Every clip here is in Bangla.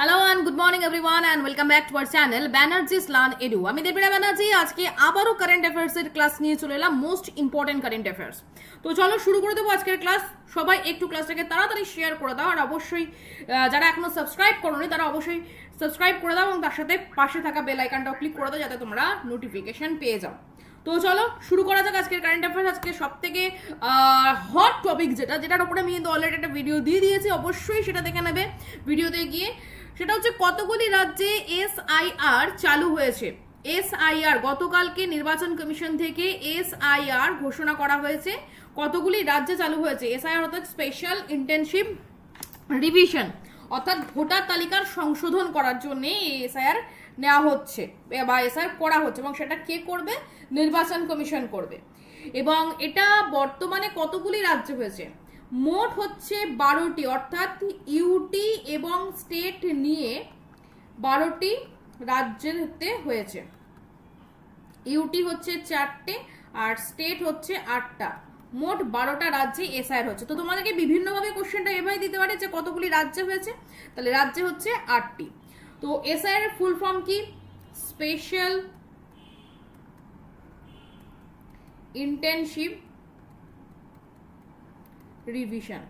Hello and good morning everyone and welcome back to our channel Banerjee স্লান edu আমি দেবীরা ব্যানার্জি, আজকে আবারও কারেন্ট অ্যাফেয়ার্স এর ক্লাস নিয়ে চলে এলাম মোস্ট ইম্পর্টেন্ট কারেন্ট অ্যাফেয়ার্স তো চলো শুরু করে দেবো আজকের ক্লাস সবাই একটু ক্লাসটাকে তাড়াতাড়ি শেয়ার করে দাও, আর অবশ্যই যারা এখনও সাবস্ক্রাইব করোনি, তারা অবশ্যই সাবস্ক্রাইব করে দাও এবং তার সাথে পাশে থাকা বেল আইকনটাও ক্লিক করে দাও, যাতে তোমরা নোটিফিকেশন পেয়ে যাও। তো চলো শুরু করা যাক আজকের কারেন্ট অ্যাফেয়ার্স আজকে সব থেকে হট টপিক যেটা, যেটার উপরে আমি কিন্তু অলরেডি একটা ভিডিও দিয়ে দিয়েছি, অবশ্যই সেটা দেখে নেবে। ভিডিওতে গিয়ে সেটা হচ্ছে কতগুলি রাজ্যে এসআইআর চালু হয়েছে? এসআইআর গতকালকে নির্বাচন কমিশন থেকে এসআইআর ঘোষণা করা হয়েছে। কতগুলি রাজ্যে চালু হয়েছে? এসআইআর অর্থাৎ স্পেশাল ইন্টেনসিভ রিভিশন, অর্থাৎ ভোটার তালিকার সংশোধন করার জন্য এসআইআর নেওয়া হচ্ছে বা এসআইআর করা হচ্ছে এবং সেটা কে করবে? নির্বাচন কমিশন করবে। এবং এটা বর্তমানে কতগুলি রাজ্য হয়েছে? মোট হচ্ছে বারোটি, অর্থাৎ ইউটি এবং স্টেট নিয়ে বারোটি রাজ্যেতে হয়েছে। ইউটি হচ্ছে চারটে আর স্টেট হচ্ছে আটটা। মোট বারোটা রাজ্যে এসআইআর হচ্ছে। তো তোমাদেরকে বিভিন্নভাবে কোশ্চেনটা এভাবে দিতে পারে যে কতগুলি রাজ্যে হয়েছে? তাহলে রাজ্যে হচ্ছে আটটি। তো এসআইআর ফুল ফর্ম কি? স্পেশাল ইন্টেনসিভ রিভিশন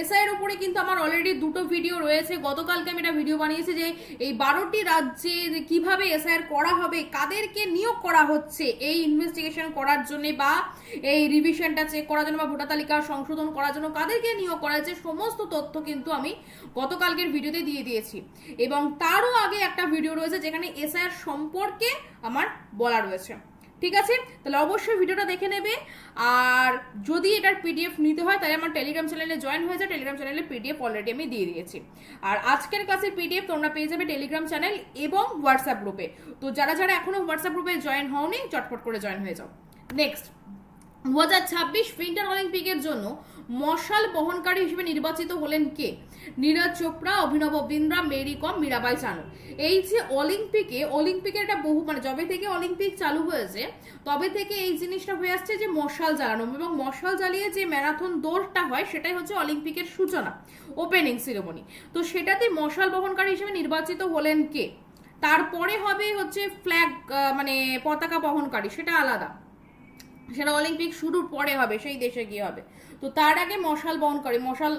এসআইয়ের উপরে কিন্তু আমার অলরেডি দুটো ভিডিও রয়েছে। গতকালকে আমি একটা ভিডিও বানিয়েছি যে এই বারোটি রাজ্যে কীভাবে এসআইআর করা হবে, কাদেরকে নিয়োগ করা হচ্ছে, এই ইনভেস্টিগেশন করার জন্য বা এই রিভিশনটা চেক করার জন্য বা ভোটার তালিকা সংশোধন করার জন্য কাদেরকে নিয়োগ করা হচ্ছে সমস্ত তথ্য কিন্তু আমি গতকালকের ভিডিওতে দিয়ে দিয়েছি। এবং তারও আগে একটা ভিডিও রয়েছে যেখানে এসআইআর সম্পর্কে আমার বলা রয়েছে। ঠিক আছে? তাহলে অবশ্যই ভিডিওটা দেখে নেবে। আর যদি এটার পিডিএফ নিতে হয়, তাহলে আমার টেলিগ্রাম চ্যানেলে জয়েন হয়ে যায় টেলিগ্রাম চ্যানেলে পিডিএফ অলরেডি আমি দিয়ে দিয়েছি। আর আজকের ক্লাসের পিডিএফ তোমরা পেয়ে যাবে টেলিগ্রাম চ্যানেল এবং হোয়াটসঅ্যাপ গ্রুপে তো যারা যারা এখনও হোয়াটসঅ্যাপ গ্রুপে জয়েন হওনি, চটপট করে জয়েন হয়ে যাও। নেক্সট দু হাজার ছাব্বিশ উইন্টার অলিম্পিকের জন্য মশাল বহনকারী হিসেবে নির্বাচিত হলেন কে? নীরজ চোপড়া, অভিনব বিন্দ্রা, মেরি কম, মীরাবাই চানু। এই যে অলিম্পিকে অলিম্পিকের একটা বহু মানে যবে থেকে অলিম্পিক চালু হয়েছে, তবে থেকে এই জিনিসটা হয়ে আসছে যে মশাল জ্বালানো এবং মশাল জ্বালিয়ে যে ম্যারাথন দৌড়টা হয়, সেটাই হচ্ছে অলিম্পিকের সূচনা ওপেনিং সিরেমনি তো সেটাতে মশাল বহনকারী হিসেবে নির্বাচিত হলেন কে? তারপরে হবে হচ্ছে ফ্ল্যাগ মানে পতাকা বহনকারী, সেটা আলাদা। সেটা অলিম্পিক শুরুর পরে হবে, সেই দেশে গিয়ে হবে। তো তার আগে মশাল বহন করে, মশাল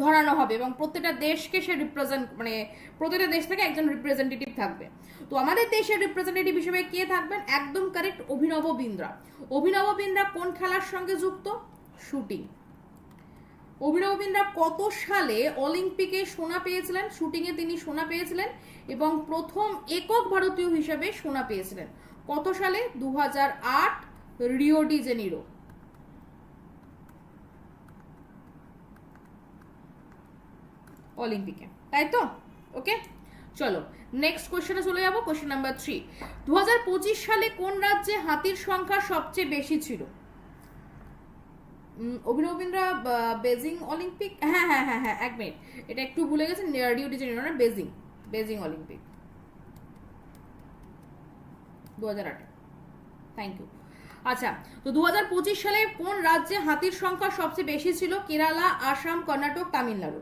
ধরানো হবে এবং প্রত্যেকটা দেশকে সে রিপ্রেজেন্ট মানে প্রত্যেকটা দেশ থেকে একজন রিপ্রেজেন্টেটিভ থাকবে। তো আমাদের দেশের রিপ্রেজেন্টেটিভ হিসেবে কে থাকবেন? একদম কারেক্ট অভিনব বিন্দ্রা। অভিনব বিন্দ্রা কোন খেলার সঙ্গে যুক্ত? শুটিং। অভিনব বিন্দ্রা কত সালে অলিম্পিকে সোনা পেয়েছিলেন? শুটিংয়ে তিনি সোনা পেয়েছিলেন এবং প্রথম একক ভারতীয় হিসেবে সোনা পেয়েছিলেন। কত সালে? দু রিও ডি জেনিরো। অলিম্পিকে তাই তো? ওকে চলো নেক্সট কোশ্চেনে চলে যাব কোশ্চেন নাম্বার থ্রি দু হাজার পঁচিশ সালে কোন রাজ্যে হাতির সংখ্যা সবচেয়ে বেশি ছিল? উম, অভিনব বেজিং অলিম্পিক? হ্যাঁ হ্যাঁ হ্যাঁ হ্যাঁ এক মিনিট। এটা একটু ভুলে গেছে না বেজিং বেজিং অলিম্পিক। দু হাজার আটে। থ্যাংক ইউ আচ্ছা তো দু হাজার পঁচিশ সালে কোন রাজ্যে হাতির সংখ্যা সবচেয়ে বেশি ছিল? কেরালা, আসাম, কর্ণাটক, তামিলনাড়ু।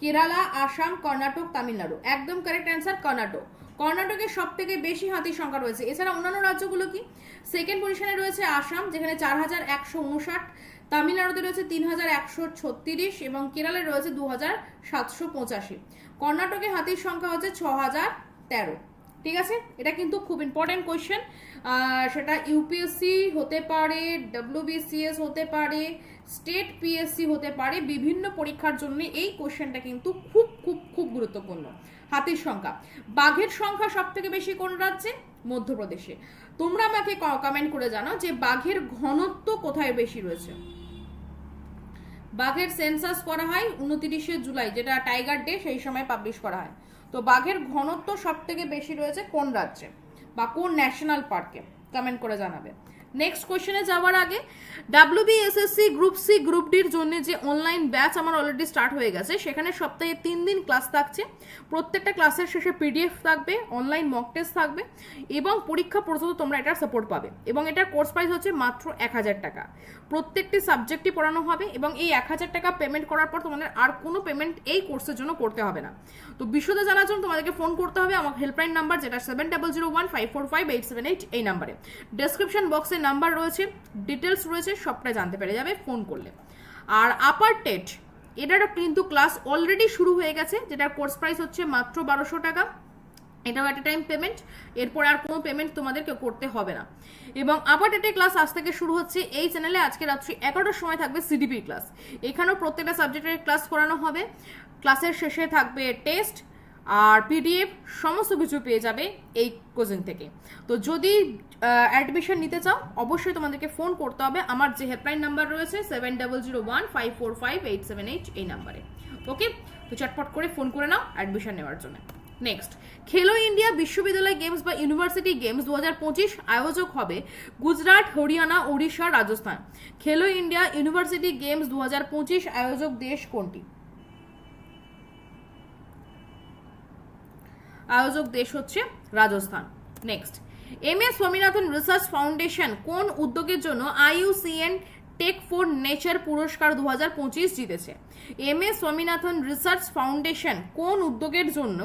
কেরালা, আসাম, কর্ণাটক, তামিলনাড়ু। একদম কারেক্ট অ্যান্সার কর্ণাটক। কর্ণাটকে সব থেকে বেশি হাতির সংখ্যা রয়েছে। এছাড়া অন্যান্য রাজ্যগুলো কি? সেকেন্ড পজিশনে রয়েছে আসাম, যেখানে চার হাজার একশো উনষাট। তামিলনাড়ুতে রয়েছে তিন হাজার একশো ছত্রিশ এবং কেরালে রয়েছে দু হাজার সাতশো পঁচাশি। কর্ণাটকে হাতির সংখ্যা হচ্ছে ছ হাজার তেরো। ঠিক আছে? এটা কিন্তু খুব ইম্পর্টেন্ট কোয়েশ্চেন সেটা ইউপিএসসি হতে পারে ডব্লিউবিসিএস হতে পারে স্টেট পিএসসি হতে পারে, বিভিন্ন পরীক্ষার জন্য এই কোশ্চেনটা কিন্তু খুব খুব খুব গুরুত্বপূর্ণ। হাতির সংখ্যা। বাঘের সংখ্যা সব থেকে বেশি কোন রাজ্যে? মধ্যপ্রদেশে। তোমরা আমাকে কমেন্ট করে জানাও যে বাঘের ঘনত্ব কোথায় বেশি রয়েছে? বাঘের সেন্সাস করা হয় উনতিরিশে জুলাই, যেটা টাইগার ডে সেই সময় পাবলিশ করা হয়। তো বাঘের ঘনত্ব সব থেকে বেশি রয়েছে কোন রাজ্যে? বা কোন ন্যাশনাল পার্কে? কমেন্ট করে জানাবে। নেক্সট কোয়েশ্চেনে যাওয়ার আগে ডাব্লিউবিএসএসসি গ্রুপ সি গ্রুপ ডির জন্য যে অনলাইন ব্যাচ আমার অলরেডি স্টার্ট হয়ে গেছে, সেখানে সপ্তাহে তিন দিন ক্লাস থাকছে। প্রত্যেকটা ক্লাসের শেষে পিডিএফ থাকবে অনলাইন মক টেস্ট থাকবে এবং পরীক্ষা পর্যন্ত তোমরা এটার সাপোর্ট পাবে এবং এটার কোর্স প্রাইস হচ্ছে মাত্র এক হাজার টাকা। প্রত্যেকটি সাবজেক্টই পড়ানো হবে এবং এই এক হাজার টাকা পেমেন্ট করার পর তোমাদের আর কোনো পেমেন্ট এই কোর্সের জন্য করতে হবে না। তো বিশদে জানার জন্য তোমাদেরকে ফোন করতে হবে, আমার হেল্পলাইন নাম্বার যেটা seven double zero one five four five eight seven eight এই নাম্বারে ডেসক্রিপশন বক্সে নাম্বার রয়েছে ডিটেলস রয়েছে সবটা জানতে পেরে যাবে ফোন করলে। আর আপার টেট এটার কিন্তু ক্লাস অলরেডি শুরু হয়ে গেছে, যেটার কোর্স প্রাইস হচ্ছে মাত্র বারোশো টাকা। এটাও একটা টাইম পেমেন্ট এরপর আর কোনো পেমেন্ট তোমাদেরকে করতে হবে না। এবং আবার ডেটে ক্লাস আজ থেকে শুরু হচ্ছে, এই চ্যানেলে আজকে রাত্রি এগারোটার সময় থাকবে সিডিপি ক্লাস এখানেও প্রত্যেকটা সাবজেক্টের ক্লাস করানো হবে। ক্লাসের শেষে থাকবে টেস্ট আর পিডিএফ সমস্ত কিছু পেয়ে যাবে এই কোচিং থেকে। তো যদি অ্যাডমিশন নিতে চাও, অবশ্যই তোমাদেরকে ফোন করতে হবে। আমার যে হেল্পলাইন নাম্বার রয়েছে seven double zero one five four five eight seven eight এই নাম্বারে ওকে তো চটপট করে ফোন করে নাও অ্যাডমিশন নেওয়ার জন্য। নেক্সট খেলো ইন্ডিয়া বিশ্ববিদ্যালয় গেমস বা ইউনিভার্সিটি গেমস দু হাজার পঁচিশ আয়োজক হবে গুজরাট, হরিয়ানা, ওড়িশা, রাজস্থান। খেলো ইন্ডিয়া ইউনিভার্সিটি গেমস দু হাজার পঁচিশ আয়োজক দেশ কোনটি? আয়োজক দেশ হচ্ছে Rajasthan. Next M S Swaminathan research foundation কোন উদ্যোগের জন্য আইইউসিএন টেক ফর নেচার পুরস্কার দু হাজার পঁচিশ জিতেছে? M S Swaminathan research foundation কোন উদ্যোগের জন্য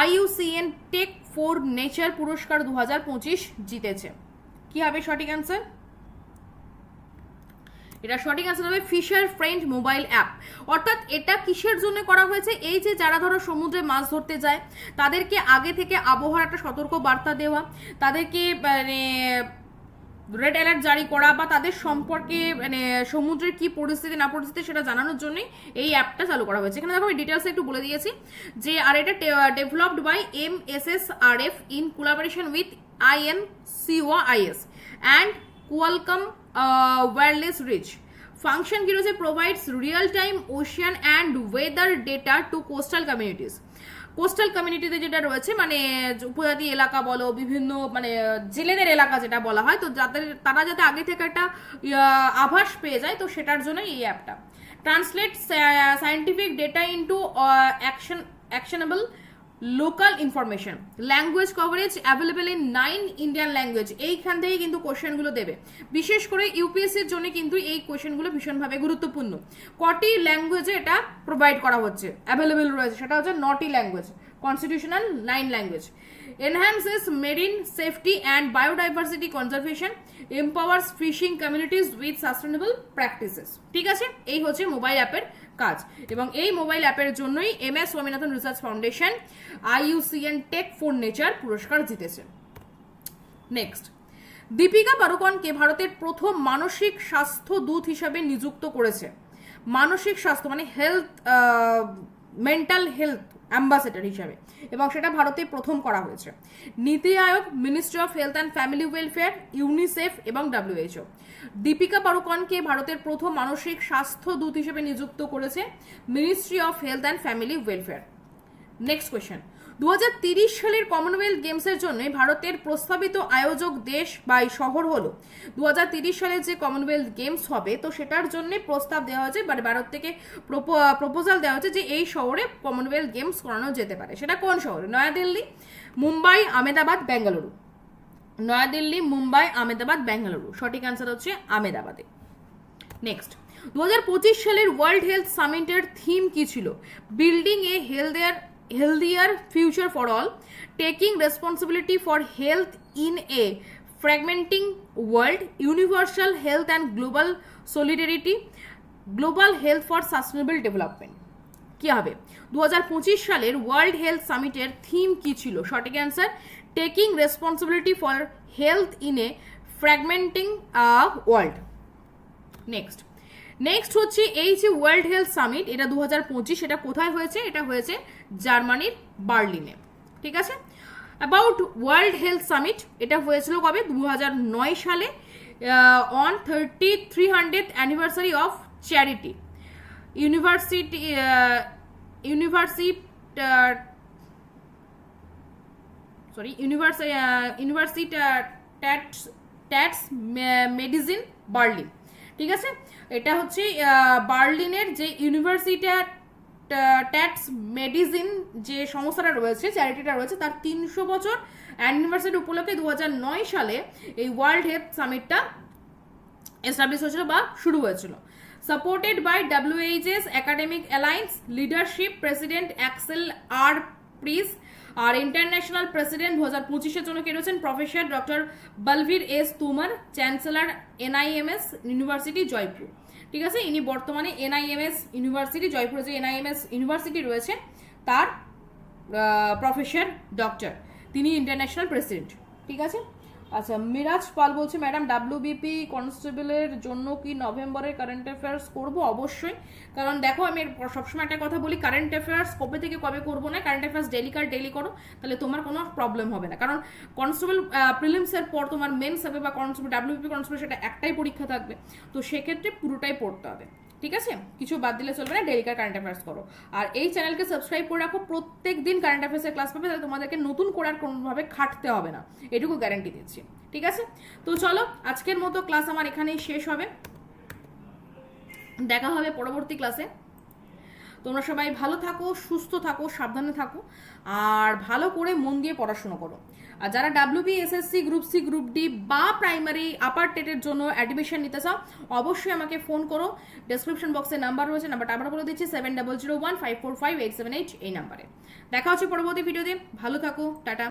আইইউসিএন টেক ফর নেচার পুরস্কার দু হাজার পঁচিশ জিতেছে? কি হবে সঠিক অ্যান্সার এটা সঠিক আনসার হবে ফিশার ফ্রেন্ড মোবাইল অ্যাপ অর্থাৎ এটা কিসের জন্য করা হয়েছে? এই যে যারা ধরো সমুদ্রে মাছ ধরতে যায়, তাদেরকে আগে থেকে আবহাওয়ার একটা সতর্ক বার্তা দেওয়া, তাদেরকে মানে রেড অ্যালার্ট জারি করা বা তাদের সম্পর্কে মানে সমুদ্রের কি পরিস্থিতি, না পরিস্থিতি সেটা জানানোর জন্যই এই অ্যাপটা চালু করা হয়েছে। এখানে দেখো আমি ডিটেলসে একটু বলে দিয়েছি যে, আর এটা developed by M S S R F in collaboration with I N CO IS and Qualcomm wireless reach function কি রয়েছে provides real time ocean and weather data to coastal communities coastal কমিউনিটিতে যেটা রয়েছে মানে উপজাতি এলাকা বলো, বিভিন্ন মানে জেলেদের এলাকা যেটা বলা হয়, তো যাদের, তারা যাতে আগে থেকে একটা আভাস পেয়ে যায়, তো সেটার জন্য এই অ্যাপটা। Translate scientific data into action actionable local information language coverage available in nine Indian language এইখান থেকে কিন্তু কোশ্চেনগুলো দেবে। বিশেষ করে ইউপিএসসির জন্য কিন্তু এই কোশ্চেনগুলো ভীষণভাবে গুরুত্বপূর্ণ। কটি ল্যাঙ্গুয়েজে এটা প্রোভাইড করা হচ্ছে? অ্যাভেলেবেল রয়েছে, সেটা হচ্ছে নটি language constitutional nine language enhances marine safety and biodiversity conservation, empowers fishing communities with sustainable practices. ঠিক আছে? এই হচ্ছে মোবাইল অ্যাপের কাজ। এবং এই মোবাইল অ্যাপের জন্যই M S Swaminathan research foundation IUCN tech for nature পুরস্কার জিতেছে। নেক্সট দীপিকা পাড়ুকনকে ভারতের প্রথম মানসিক স্বাস্থ্য দূত হিসাবে নিযুক্ত করেছে। মানসিক স্বাস্থ্য মানে হেলথ মেন্টাল হেলথ অ্যাম্বাসেডার হিসাবে। এবং সেটা ভারতে প্রথম করা হয়েছে। NITI Aayog ministry of health and family welfare UNICEF এবং ডাব্লিউএইচও দীপিকা পাড়ুকনকে ভারতের প্রথম মানসিক স্বাস্থ্য দূত হিসেবে নিযুক্ত করেছে ministry of health and family welfare next question দু সালের কমনওয়েলথ গেমসের জন্য ভারতের প্রস্তাবিত আয়োজক দেশ বা শহর হলো। দু সালে যে কমনওয়েলথ গেমস হবে, তো সেটার জন্য প্রস্তাব দেওয়া হয়েছে মানে ভারত থেকে প্রপোজাল দেওয়া হয়েছে যে এই শহরে কমনওয়েলথ গেমস করানো যেতে পারে। সেটা কোন শহরে? নয়াদিল্লি, মুম্বাই, আমেদাবাদ বেঙ্গালুরু নয়াদিল্লি, মুম্বাই, আমেদাবাদ বেঙ্গালুরু সঠিক অ্যান্সার হচ্ছে আমেদাবাদে। নেক্সট দু হাজার পঁচিশ সালের ওয়ার্ল্ড হেলথ সামিটের থিম কি ছিল? Building a healthier healthier future for all taking responsibility for health in a fragmenting world universal health and global solidarity global health for sustainable development কি হবে দু হাজার পঁচিশ সালের ওয়ার্ল্ড হেলথ সামিটের থিম কি ছিল সঠিক answer taking responsibility for health in a fragmenting uh world next next হচ্ছে এই যে ওয়ার্ল্ড হেলথ সামিট এটা দু হাজার পঁচিশ, এটা কোথায় হয়েছে? এটা হয়েছে জার্মানির বার্লিনে। ঠিক আছে? অ্যাবাউট ওয়ার্ল্ড হেলথ সামিট এটা হয়েছিল কবে? দু সালে on thirty three hundred anniversary of charity university university sorry university university ট্যাটস medicine Berlin ঠিক আছে? এটা হচ্ছে বার্লিনের যে ইউনিভার্সিটি ট্যাক্স মেডিসিন যে সংস্থাটা রয়েছে, চ্যারিটিটা রয়েছে, তার তিনশো বছর অ্যানিভার্সারি উপলক্ষে দু হাজার নয় সালে এই ওয়ার্ল্ড হেলথ সামিটটা এস্টাবলিশ হয়েছিল বা শুরু হয়েছিল। Supported by WHS academic alliance, leadership president Axel R Pries R international president দু হাজার পঁচিশের জন্য কে রয়েছেন? Professor doctor Balvir S Tomar, chancellor NIMS university, Jaipur. ঠিক আছে? ইনি বর্তমানে এনআইএমএস ইউনিভার্সিটি, জয়পুরে যে এনআইএমএস ইউনিভার্সিটি রয়েছে, তার প্রফেসর ডক্টর। তিনি ইন্টারন্যাশনাল প্রেসিডেন্ট। ঠিক আছে? আচ্ছা মিরাজ পাল বলছে ম্যাডাম ডাব্লিউবিপি কনস্টেবলের জন্য কি নভেম্বরে কারেন্ট অ্যাফেয়ার্স করব? অবশ্যই। কারণ দেখো, আমি সবসময় একটা কথা বলি কারেন্ট অ্যাফেয়ার্স কবে থেকে কবে করব না কারেন্ট অ্যাফেয়ার্স ডেলি কার ডেলি করো, তাহলে তোমার কোনো প্রবলেম হবে না। কারণ কনস্টেবল প্রিলিমসের পর তোমার মেন্স হবে বা কনস্টেবল ডাব্লিউবিপি কনস্টেবল সেটা একটাই পরীক্ষা থাকবে। তো সেক্ষেত্রে পুরোটাই পড়তে হবে। ঠিক আছে? কিছু বাদ দিলে চলবে না ডেলি কার কারেন্ট অ্যাফেয়ার্স করো। আর এই চ্যানেলকে সাবস্ক্রাইব করে রাখো, প্রত্যেক দিন কারেন্ট অ্যাফেয়ার্সের ক্লাস পাবে, তাহলে তোমাদেরকে নতুন করার কোনোভাবে খাটতে হবে না। এটুকু গ্যারান্টি দিচ্ছি, ঠিক আছে? তো চলো, আজকের মতো ক্লাস আমার এখানেই শেষ হবে। দেখা হবে পরবর্তী ক্লাসে তোমরা সবাই ভালো থাকো, সুস্থ থাকো, সাবধানে থাকো, আর ভালো করে মন দিয়ে পড়াশুনো করো। আর যারা WB SSC group C group D বা প্রাইমারি আপার টেটের জন্য অ্যাডমিশন নিতে চাও, অবশ্যই আমাকে ফোন করো। ডেসক্রিপশন বক্সে নাম্বার রয়েছে নাম্বারটা আবার বলে দিচ্ছি seven double zero one five four five eight seven eight এই নাম্বারে দেখা হচ্ছে পরবর্তী ভিডিওতে ভালো থাকো, টাটা।